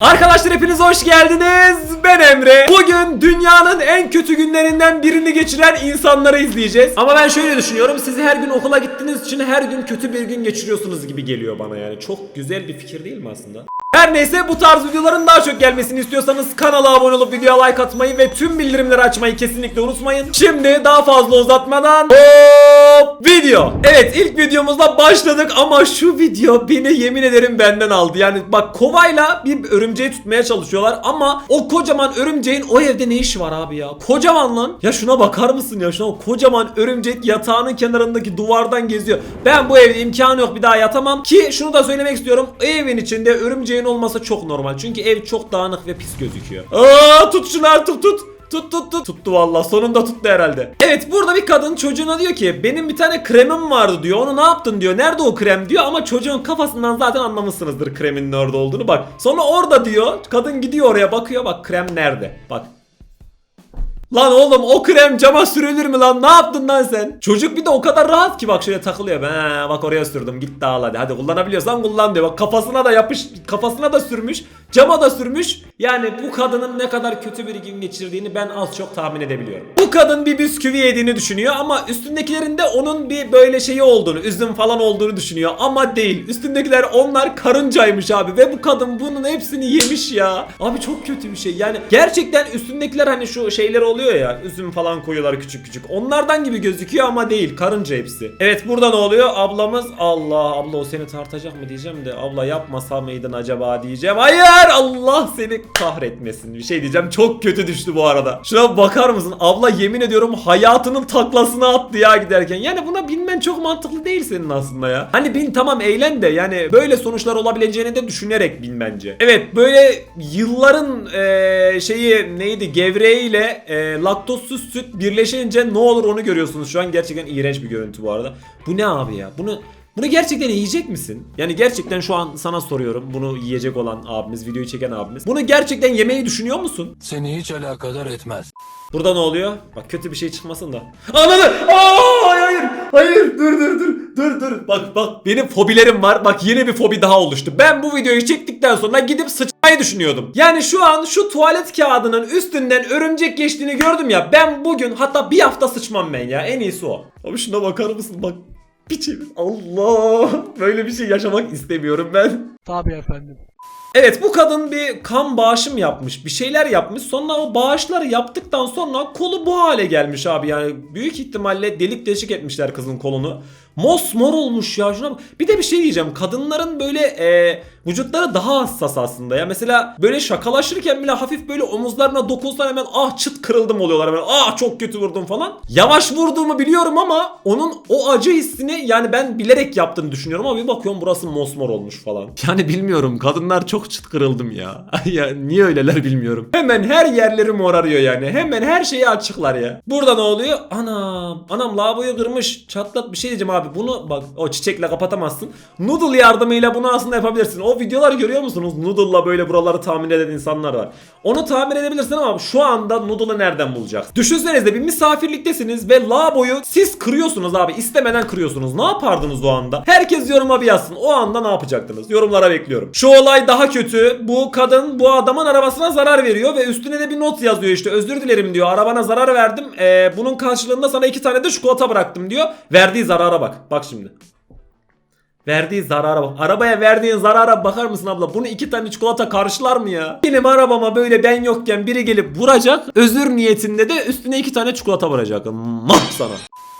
Arkadaşlar hepiniz hoş geldiniz. Ben Emre. Bugün dünyanın en kötü günlerinden birini geçiren insanları izleyeceğiz. Ama ben şöyle düşünüyorum. Siz her gün okula gittiğiniz için her gün kötü bir gün geçiriyorsunuz gibi geliyor bana yani. Çok güzel bir fikir değil mi aslında? Her neyse bu tarz videoların daha çok gelmesini istiyorsanız kanala abone olup videoya like atmayı ve tüm bildirimleri açmayı kesinlikle unutmayın. Şimdi daha fazla uzatmadan hop video. Evet ilk videomuzla başladık ama şu video beni yemin ederim benden aldı. Yani bak kovayla bir örümceği tutmaya çalışıyorlar ama o kocaman örümceğin o evde ne işi var abi ya? Kocaman lan. Ya şuna bakar mısın ya? Şuna kocaman örümcek yatağının kenarındaki duvardan geziyor. Ben bu evde imkanı yok bir daha yatamam ki şunu da söylemek istiyorum. Evin içinde örümceğin olması çok normal. Çünkü ev çok dağınık ve pis gözüküyor. Aa tut şunu artık tut. Tut tut tut. Tuttu valla sonunda tuttu herhalde. Evet burada bir kadın çocuğuna diyor ki benim bir tane kremim vardı diyor. Onu ne yaptın diyor. Nerede o krem diyor ama çocuğun kafasından zaten anlamışsınızdır kremin nerede olduğunu bak. Sonra orada diyor. Kadın gidiyor oraya bakıyor bak krem nerede. Bak Lan oğlum o krem cama sürülür mü lan? Ne yaptın lan sen? Çocuk bir de o kadar rahat ki bak şöyle takılıyor. Ben bak oraya sürdüm. Git dağıl hadi. Hadi kullanabiliyorsan kullan diyor. Bak kafasına da yapış kafasına da sürmüş. Cama da sürmüş. Yani bu kadının ne kadar kötü bir gün geçirdiğini ben az çok tahmin edebiliyorum. Bu kadın bir bisküvi yediğini düşünüyor ama üstündekilerinde onun bir böyle şeyi olduğunu, üzüm falan olduğunu düşünüyor ama değil. Üstündekiler onlar karıncaymış abi ve bu kadın bunun hepsini yemiş ya. Abi çok kötü bir şey. Yani gerçekten üstündekiler hani şu şeyler oluyor ya, üzüm falan koyuyorlar küçük küçük. Onlardan gibi gözüküyor ama değil. Karınca hepsi. Evet burada ne oluyor? Ablamız Allah abla o seni tartacak mı diyeceğim de abla yapmasa mıydın acaba diyeceğim. Hayır Allah seni kahretmesin. Bir şey diyeceğim çok kötü düştü bu arada. Şuna bakar mısın? Abla yemin ediyorum hayatının taklasını attı ya giderken. Yani buna binmen çok mantıklı değil senin aslında ya. Hani bin tamam eğlen de yani böyle sonuçlar olabileceğini de düşünerek bin bence. Evet böyle yılların eee, şeyi neydi gevreğiyle eee laktozsuz süt birleşince ne olur onu görüyorsunuz. Şu an gerçekten iğrenç bir görüntü bu arada. Bu ne abi ya? Bunu bunu gerçekten yiyecek misin? Yani gerçekten şu an sana soruyorum. Bunu yiyecek olan abimiz, videoyu çeken abimiz. Bunu gerçekten yemeyi düşünüyor musun? Seni hiç alakadar etmez. Burada ne oluyor? Bak kötü bir şey çıkmasın da. Ananı! Aa, hayır hayır! Hayır dur dur dur dur dur. Bak bak benim fobilerim var. Bak yeni bir fobi daha oluştu. Ben bu videoyu çektikten sonra gidip sıçmayı düşünüyordum. Yani şu an şu tuvalet kağıdının üstünden örümcek geçtiğini gördüm ya. Ben bugün hatta bir hafta sıçmam ben ya. En iyisi o. Abi şuna bakar mısın? Bak bir çevir. Allah! Böyle bir şey yaşamak istemiyorum ben. Tabii efendim. Evet bu kadın bir kan bağışım yapmış. Bir şeyler yapmış. Sonra o bağışları yaptıktan sonra kolu bu hale gelmiş abi. Yani büyük ihtimalle delik deşik etmişler kızın kolunu. Mosmor olmuş ya şuna. Bir de bir şey diyeceğim. Kadınların böyle e, vücutları daha hassas aslında ya. Mesela böyle şakalaşırken bile hafif böyle omuzlarına dokunsan hemen ah çıt kırıldım oluyorlar. Hemen ah çok kötü vurdum falan. Yavaş vurduğumu biliyorum ama onun o acı hissini yani ben bilerek yaptığını düşünüyorum ama bir bakıyorum burası mosmor olmuş falan. Yani bilmiyorum kadınlar çok çıt kırıldım ya. ya niye öyleler bilmiyorum. Hemen her yerleri morarıyor yani. Hemen her şeyi açıklar ya. Burada ne oluyor? Anam. Anam lavaboyu kırmış. Çatlat bir şey diyeceğim abi. Bunu bak o çiçekle kapatamazsın. Noodle yardımıyla bunu aslında yapabilirsin. O videoları görüyor musunuz? Noodle'la böyle buraları tamir eden insanlar var. Onu tamir edebilirsin ama şu anda noodle'ı nereden bulacaksın? Düşünsenize bir misafirliktesiniz ve lavaboyu siz kırıyorsunuz abi. istemeden kırıyorsunuz. Ne yapardınız o anda? Herkes yoruma bir yazsın. O anda ne yapacaktınız? Yorumlara bekliyorum. Şu olay daha kötü. Bu kadın bu adamın arabasına zarar veriyor ve üstüne de bir not yazıyor işte. Özür dilerim diyor. Arabana zarar verdim. Ee, bunun karşılığında sana iki tane de çikolata bıraktım diyor. Verdiği zarara bak. Bak şimdi. Verdiği zarara bak. Arabaya verdiğin zarara bakar mısın abla? Bunu iki tane çikolata karşılar mı ya? Benim arabama böyle ben yokken biri gelip vuracak. Özür niyetinde de üstüne iki tane çikolata vuracak. Mah sana.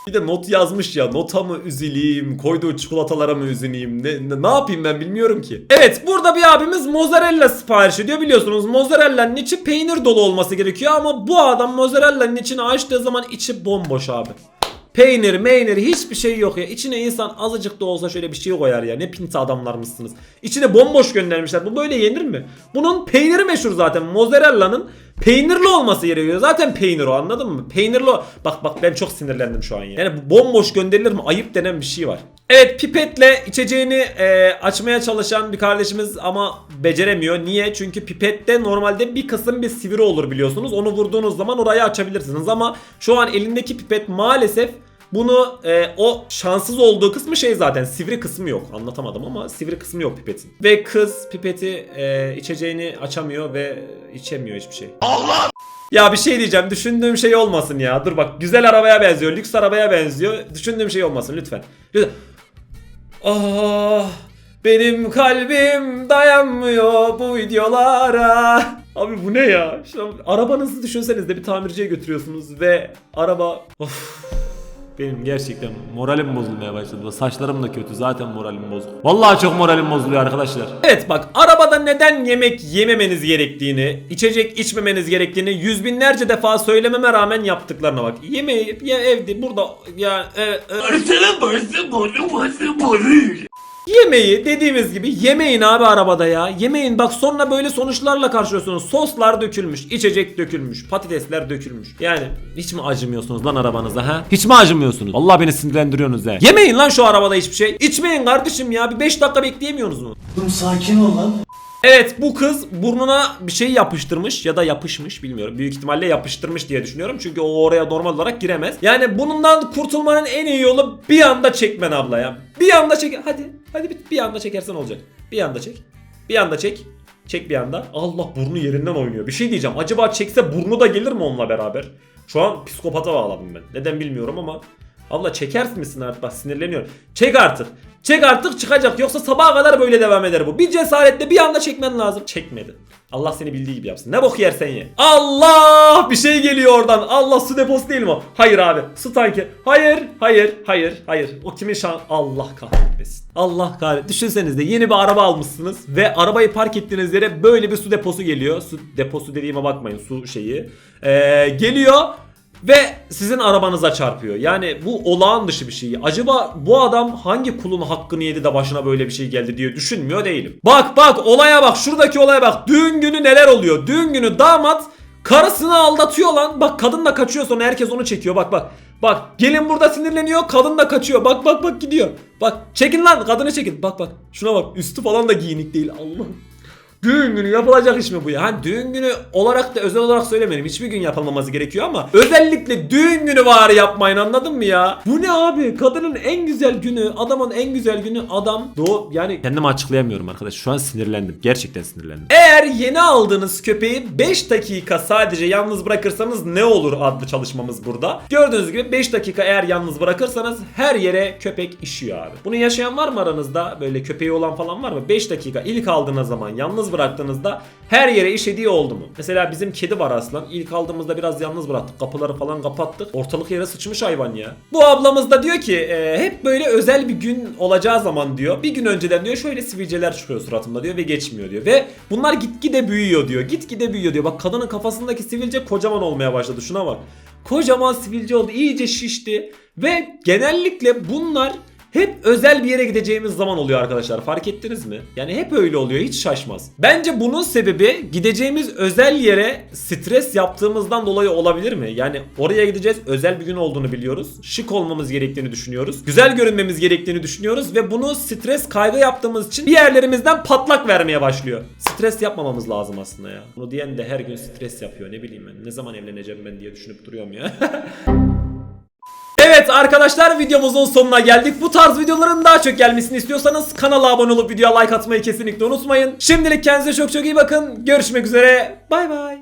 Bir de not yazmış ya. Nota mı üzüleyim? Koyduğu çikolatalara mı üzüleyim? Ne, ne, ne yapayım ben bilmiyorum ki. Evet burada bir abimiz mozzarella sipariş ediyor. Biliyorsunuz mozzarella'nın içi peynir dolu olması gerekiyor. Ama bu adam mozzarella'nın içini açtığı zaman içi bomboş abi. Peynir, meynir hiçbir şey yok ya. İçine insan azıcık da olsa şöyle bir şey koyar ya. Ne pinti adamlar mısınız? İçine bomboş göndermişler. Bu böyle yenir mi? Bunun peyniri meşhur zaten. Mozzarella'nın peynirli olması gerekiyor. Zaten peynir o anladın mı? Peynirli o. Bak bak ben çok sinirlendim şu an ya. Yani bomboş gönderilir mi? Ayıp denen bir şey var. Evet pipetle içeceğini e, açmaya çalışan bir kardeşimiz ama beceremiyor. Niye? Çünkü pipette normalde bir kısım bir sivri olur biliyorsunuz. Onu vurduğunuz zaman orayı açabilirsiniz ama şu an elindeki pipet maalesef bunu e, o şanssız olduğu kısmı şey zaten sivri kısmı yok. Anlatamadım ama sivri kısmı yok pipetin. Ve kız pipeti e, içeceğini açamıyor ve içemiyor hiçbir şey. Ya bir şey diyeceğim. Düşündüğüm şey olmasın ya. Dur bak güzel arabaya benziyor. Lüks arabaya benziyor. Düşündüğüm şey olmasın lütfen. Lütfen. Ah benim kalbim dayanmıyor bu videolara. Abi bu ne ya? Şu an arabanızı düşünseniz de bir tamirciye götürüyorsunuz ve araba... Of. Benim gerçekten moralim bozulmaya başladı. Saçlarım da kötü. Zaten moralim bozuk. Vallahi çok moralim bozuluyor arkadaşlar. Evet bak arabada neden yemek yememeniz gerektiğini, içecek içmemeniz gerektiğini yüz binlerce defa söylememe rağmen yaptıklarına bak. Yemeği ya evde burada ya e, e, Yemeği dediğimiz gibi yemeyin abi arabada ya. Yemeyin bak sonra böyle sonuçlarla karşılıyorsunuz. Soslar dökülmüş, içecek dökülmüş, patatesler dökülmüş. Yani hiç mi acımıyorsunuz lan arabanıza ha? Hiç mi acımıyorsunuz? Allah beni sinirlendiriyorsunuz he. Yemeyin lan şu arabada hiçbir şey. İçmeyin kardeşim ya. Bir 5 dakika bekleyemiyorsunuz mu? Oğlum sakin ol lan. Evet bu kız burnuna bir şey yapıştırmış ya da yapışmış bilmiyorum. Büyük ihtimalle yapıştırmış diye düşünüyorum. Çünkü o oraya normal olarak giremez. Yani bundan kurtulmanın en iyi yolu bir anda çekmen abla ya. Bir anda çek. Hadi. Hadi bir, bir anda çekersen olacak. Bir anda çek. Bir anda çek. Çek bir anda. Allah burnu yerinden oynuyor. Bir şey diyeceğim. Acaba çekse burnu da gelir mi onunla beraber? Şu an psikopata bağladım ben. Neden bilmiyorum ama. Abla çeker misin artık? Bak sinirleniyorum. Çek artık. Çek artık çıkacak. Yoksa sabaha kadar böyle devam eder bu. Bir cesaretle bir anda çekmen lazım. Çekmedi. Allah seni bildiği gibi yapsın. Ne bok yersen ye. Allah! Bir şey geliyor oradan. Allah su deposu değil mi o? Hayır abi. Su tanki. Hayır. Hayır. Hayır. Hayır. O kimin şan? Allah kahretmesin. Allah kahret. Düşünsenize yeni bir araba almışsınız ve arabayı park ettiğiniz yere böyle bir su deposu geliyor. Su deposu dediğime bakmayın. Su şeyi. Ee, geliyor ve sizin arabanıza çarpıyor. Yani bu olağan dışı bir şey. Acaba bu adam hangi kulun hakkını yedi de başına böyle bir şey geldi diye düşünmüyor değilim. Bak bak olaya bak şuradaki olaya bak. Düğün günü neler oluyor? Düğün günü damat karısını aldatıyor lan. Bak kadın da kaçıyor sonra herkes onu çekiyor. Bak bak. Bak gelin burada sinirleniyor kadın da kaçıyor. Bak bak bak gidiyor. Bak çekin lan kadını çekin. Bak bak şuna bak üstü falan da giyinik değil. Allah'ım. Düğün günü yapılacak iş mi bu ya? Hani düğün günü olarak da özel olarak söylemedim. Hiçbir gün yapılmaması gerekiyor ama özellikle düğün günü var yapmayın anladın mı ya? Bu ne abi? Kadının en güzel günü, adamın en güzel günü adam doğu yani kendimi açıklayamıyorum arkadaş. Şu an sinirlendim. Gerçekten sinirlendim. Eğer yeni aldığınız köpeği 5 dakika sadece yalnız bırakırsanız ne olur adlı çalışmamız burada. Gördüğünüz gibi 5 dakika eğer yalnız bırakırsanız her yere köpek işiyor abi. Bunu yaşayan var mı aranızda? Böyle köpeği olan falan var mı? 5 dakika ilk aldığınız zaman yalnız bıraktığınızda her yere işediği oldu mu? Mesela bizim kedi var aslan. İlk aldığımızda biraz yalnız bıraktık. Kapıları falan kapattık. Ortalık yere sıçmış hayvan ya. Bu ablamız da diyor ki e, hep böyle özel bir gün olacağı zaman diyor. Bir gün önceden diyor şöyle sivilceler çıkıyor suratımda diyor ve geçmiyor diyor. Ve bunlar gitgide büyüyor diyor. Gitgide büyüyor diyor. Bak kadının kafasındaki sivilce kocaman olmaya başladı. Şuna bak. Kocaman sivilce oldu. iyice şişti. Ve genellikle bunlar hep özel bir yere gideceğimiz zaman oluyor arkadaşlar. Fark ettiniz mi? Yani hep öyle oluyor. Hiç şaşmaz. Bence bunun sebebi gideceğimiz özel yere stres yaptığımızdan dolayı olabilir mi? Yani oraya gideceğiz. Özel bir gün olduğunu biliyoruz. Şık olmamız gerektiğini düşünüyoruz. Güzel görünmemiz gerektiğini düşünüyoruz ve bunu stres kaygı yaptığımız için bir yerlerimizden patlak vermeye başlıyor. Stres yapmamamız lazım aslında ya. Bunu diyen de her gün stres yapıyor. Ne bileyim ben. Ne zaman evleneceğim ben diye düşünüp duruyorum ya. Arkadaşlar videomuzun sonuna geldik. Bu tarz videoların daha çok gelmesini istiyorsanız kanala abone olup videoya like atmayı kesinlikle unutmayın. Şimdilik kendinize çok çok iyi bakın. Görüşmek üzere. Bay bay.